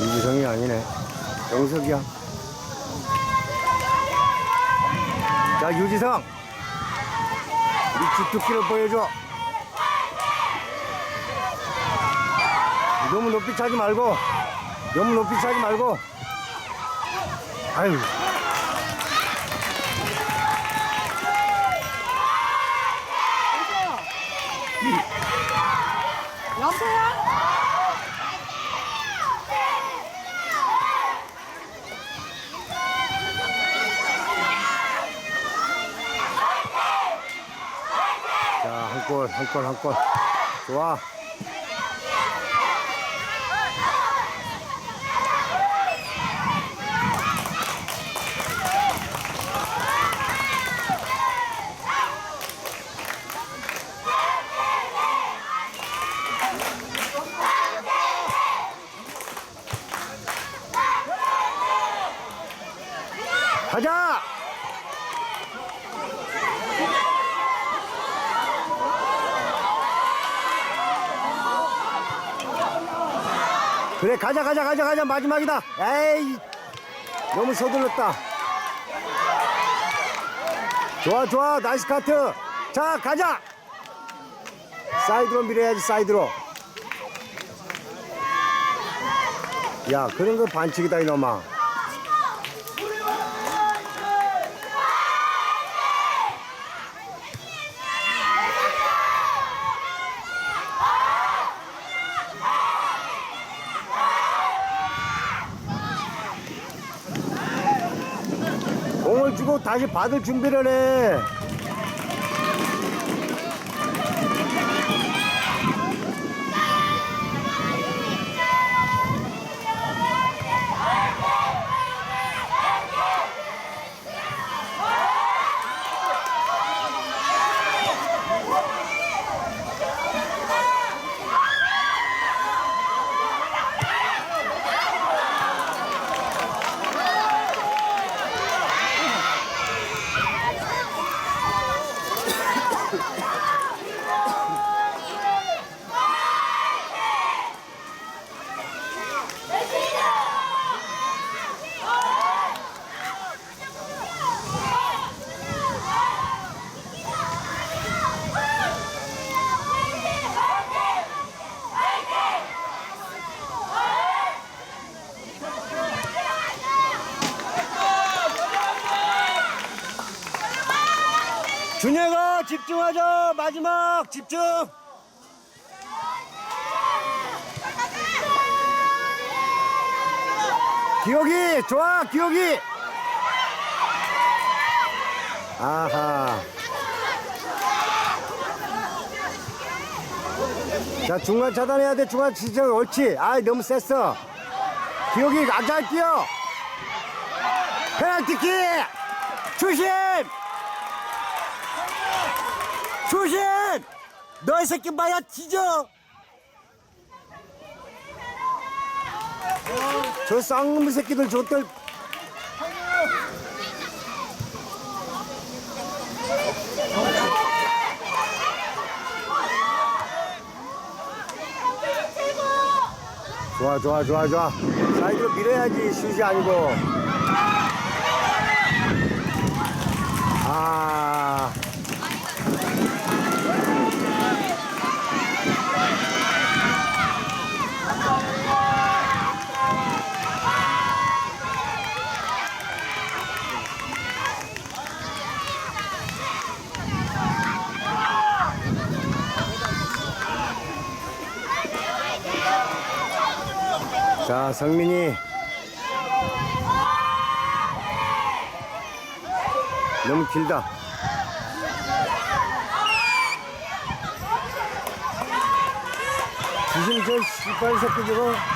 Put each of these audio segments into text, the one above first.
이지성이 아니네. 영석이야. 자, 유지성. 우리 주특기를 보여줘. 너무 높이 차지 말고. 너무 높이 차지 말고. 아유. 자, 한 골, 한 골, 한 골. 좋아. 가자! 그래 가자 가자 가자 가자. 마지막이다. 에이 너무 서둘렀다. 좋아 좋아. 나이스 카트. 자 가자. 사이드로 밀어야지 사이드로. 야 그런 거 반칙이다 이놈아 공을 주고 다시 받을 준비를 해 준혁아 집중하자 마지막 집중. 기억이 좋아 기억이. 아하. 자 중간 차단해야 돼 중간 지정 옳지. 아이 너무 셌어. 기억이 아주 잘 뛰어. 페널티킥! 추심 조신! 너 이 새끼 마야 뒤져! 저 쌍놈의 새끼들 저들 좋아 좋아 좋아 좋아 사이드로 밀어야지 슛이 아니고 아 자, 성민이. 너무 길다. 지금 저 씨발 새끼 저거.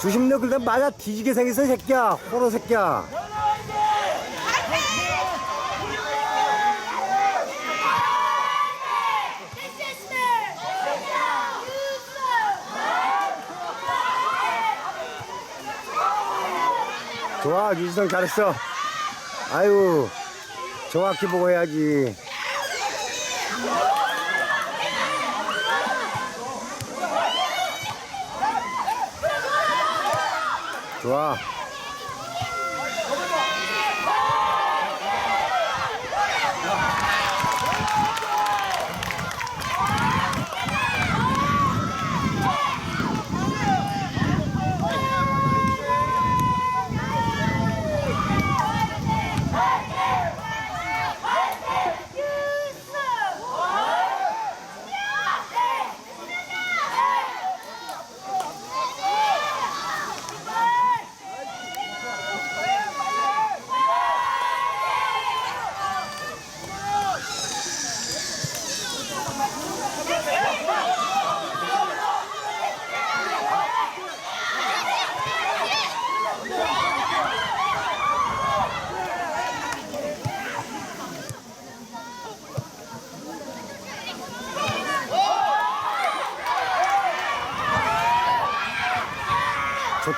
주심 너 그래 맞아 뒤지게 생겼어 이 새끼야 호로 새끼야 좋아, 유지성 잘했어. 아유, 정확히 보고 해야지. 좋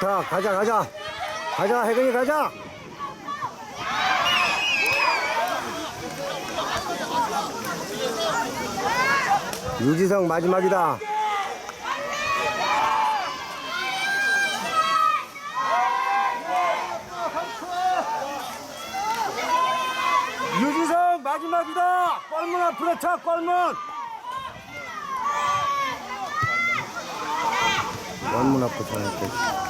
좋다. 가자, 가자. 가자, 혜근이 가자. 유지성 마지막이다. 유지성 마지막이다. 꼴문 앞으로 차, 꼴문. 꼴문 앞으로 차야 아,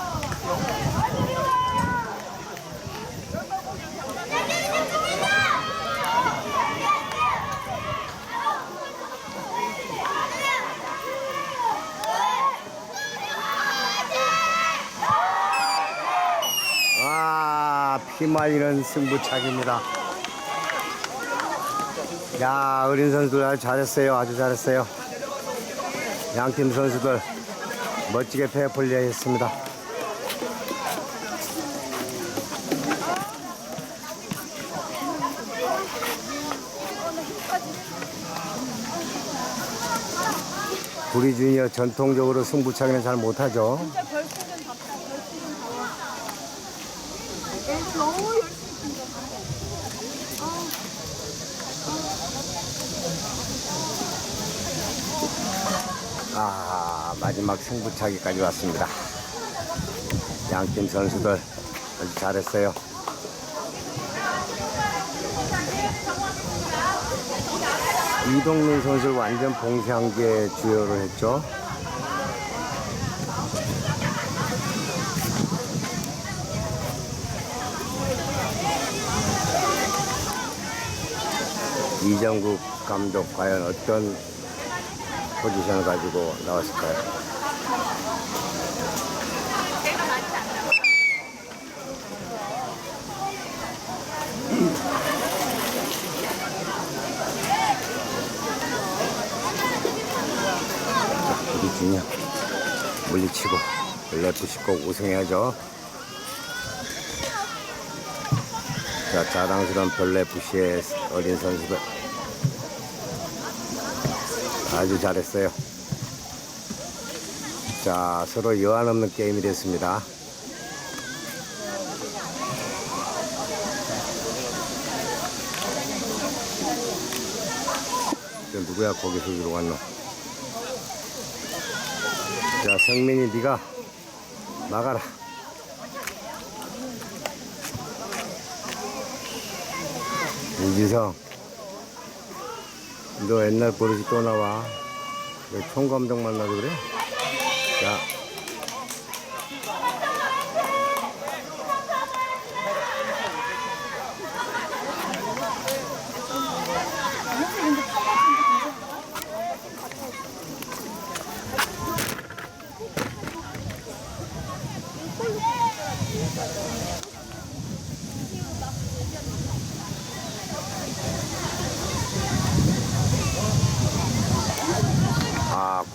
피말리는 승부차기입니다. 야, 어린 선수들 아주 잘했어요. 아주 잘했어요. 양팀 선수들 멋지게 페어플레이 했습니다. 우리 주니어 전통적으로 승부차기는 잘 못하죠. 진짜 별풍선 답다 별풍선 다 너무 열심히 친다 아, 마지막 승부차기까지 왔습니다. 양팀 선수들 아주 잘했어요. 이동민 선수를 완전 봉쇄한 게 주요를 했죠. 이정국 감독 과연 어떤 포지션을 가지고 나왔을까요? 준이야 물리치고 래프시 꼭 우승해야죠. 자, 자랑스러운 별래프시의 어린 선수들 아주 잘했어요. 자, 서로 여한 없는 게임이 됐습니다. 저 누구야 거기 속으로 갔노? 자, 성민이 네가 막아라. 이지성, 너 옛날 버릇이 또 나와. 왜 총감독 만나도 그래? 자.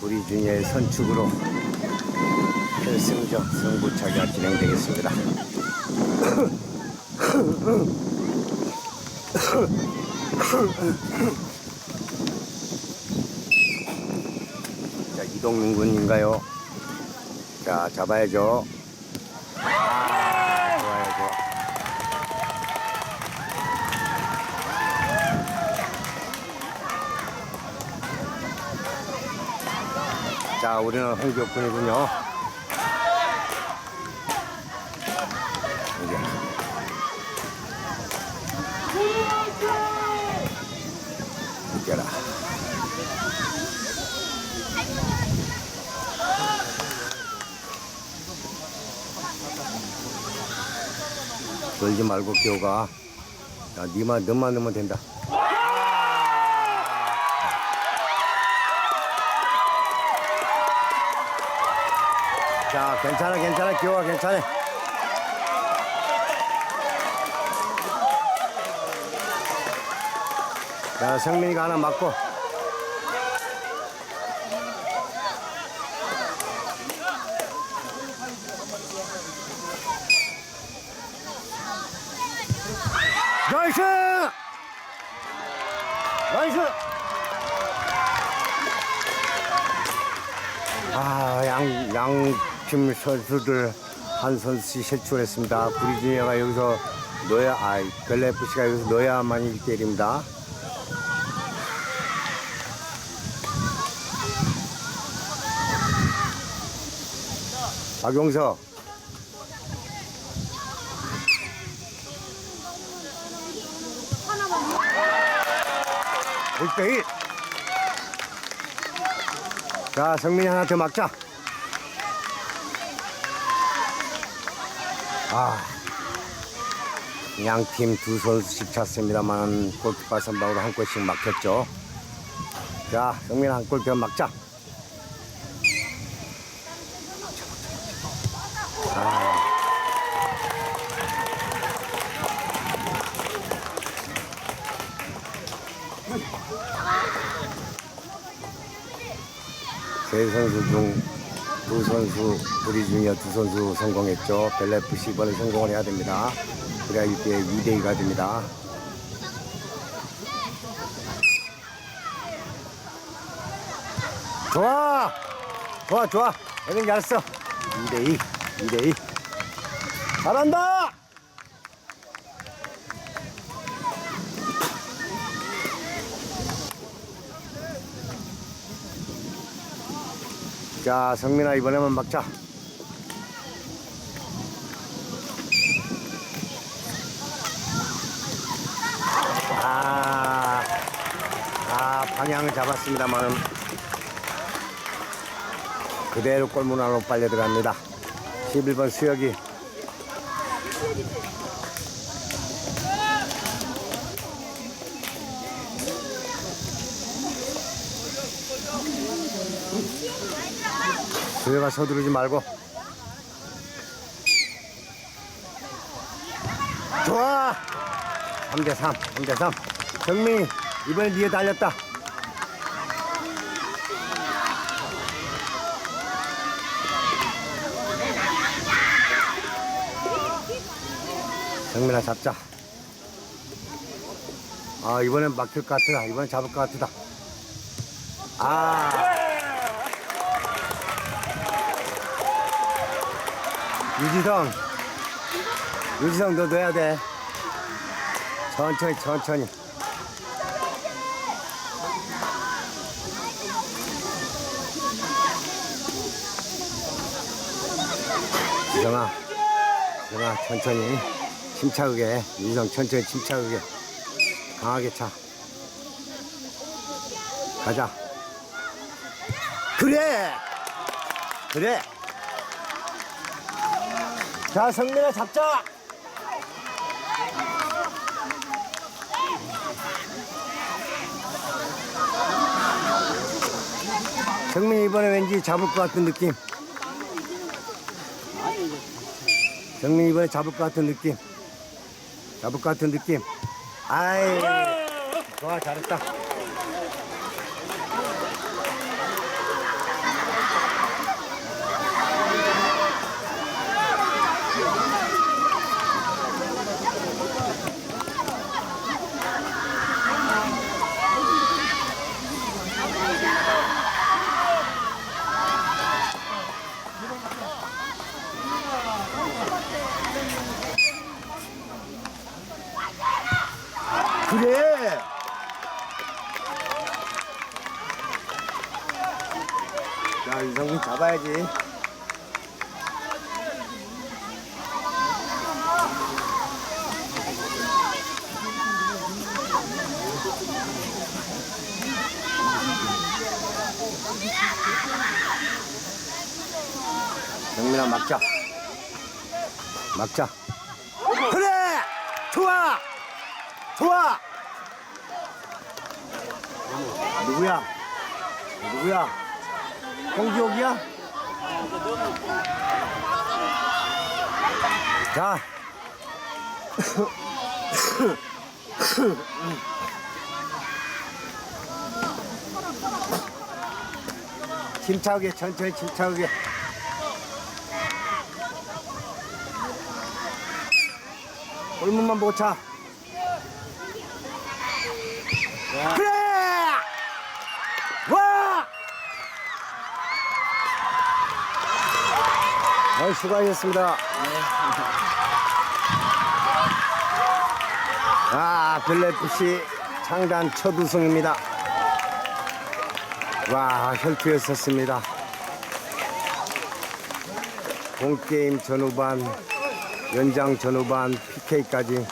주니어의 선축으로 결승전 승부차기가 진행되겠습니다. 자, 이동민 군인가요? 자, 잡아야죠. 아, 좋아요, 좋아. 자, 우리는. 이겨라. 놀지 말고 기호가. 야, 니만, 너만 넣으면 된다. 자, 괜찮아, 괜찮아, 기호가 괜찮아. 자, 성민이가 하나 맞고. 나이스! 나이스! 아, 양, 양 팀 선수들 한 선수씩 실출했습니다. 브리지니아가 여기서 넣어야, 아, 벨레프시가 여기서 넣어야만 1대1입니다. 박용석. 일대일 자, 성민이 하나 더 막자. 아, 양 팀 두 선수씩 찼습니다만 골키퍼 선방으로 한 골씩 막혔죠. 자, 성민 한골더 막자. 아. 세 선수 중 두 선수, 우리 중에 두 선수 성공했죠. 벨레프시 이번에 성공을 해야 됩니다. 그래야 이때 2대2가 됩니다. 좋아! 좋아, 좋아. 애는 잘했어. 2대2, 2대2. 잘한다! 자, 성민아, 이번에만 막자. 아, 아, 방향을 잡았습니다만은 그대로 골문 안으로 빨려 들어갑니다. 11번 수혁이. 수혁아 서두르지 말고. 좋아! 3대3, 3대3. 정민이, 이번에 니에 달렸다. 정민아 잡자. 아, 이번엔 막힐 것 같다. 이번엔 잡을 것 같다. 아. 유지성. 유지성, 너 넣어야 돼. 천천히, 천천히. 유성아, 유성아, 천천히. 침착하게. 유지성, 천천히, 침착하게. 강하게 차. 가자. 그래! 그래! 자, 성민아 잡자! 성민이 이번에 왠지 잡을 것 같은 느낌. 성민이 이번에 잡을 것 같은 느낌. 잡을 것 같은 느낌. 아이, 좋아, 잘했다. 그래. 자, 이성민 가봐야지. 정민아 막자. 막자. 그래! 좋아! 좋아! 누구야? 누구야? 홍기옥이야? 자. 침착하게 천천히 침착하게 골문만 보고 차 그래 와 아, 수고하셨습니다. 아 별내FC 창단 첫 우승입니다. 와 혈투였었습니다. 본게임 전후반 연장 전후반 PK까지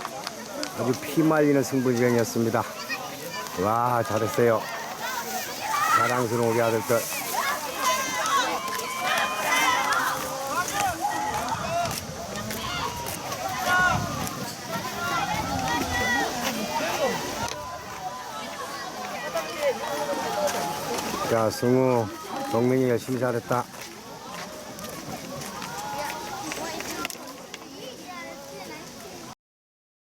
아주 피말리는 승부전이었습니다. 와 잘했어요. 자랑스러운 우리 아들들 자 승우 동민이 열심히 잘했다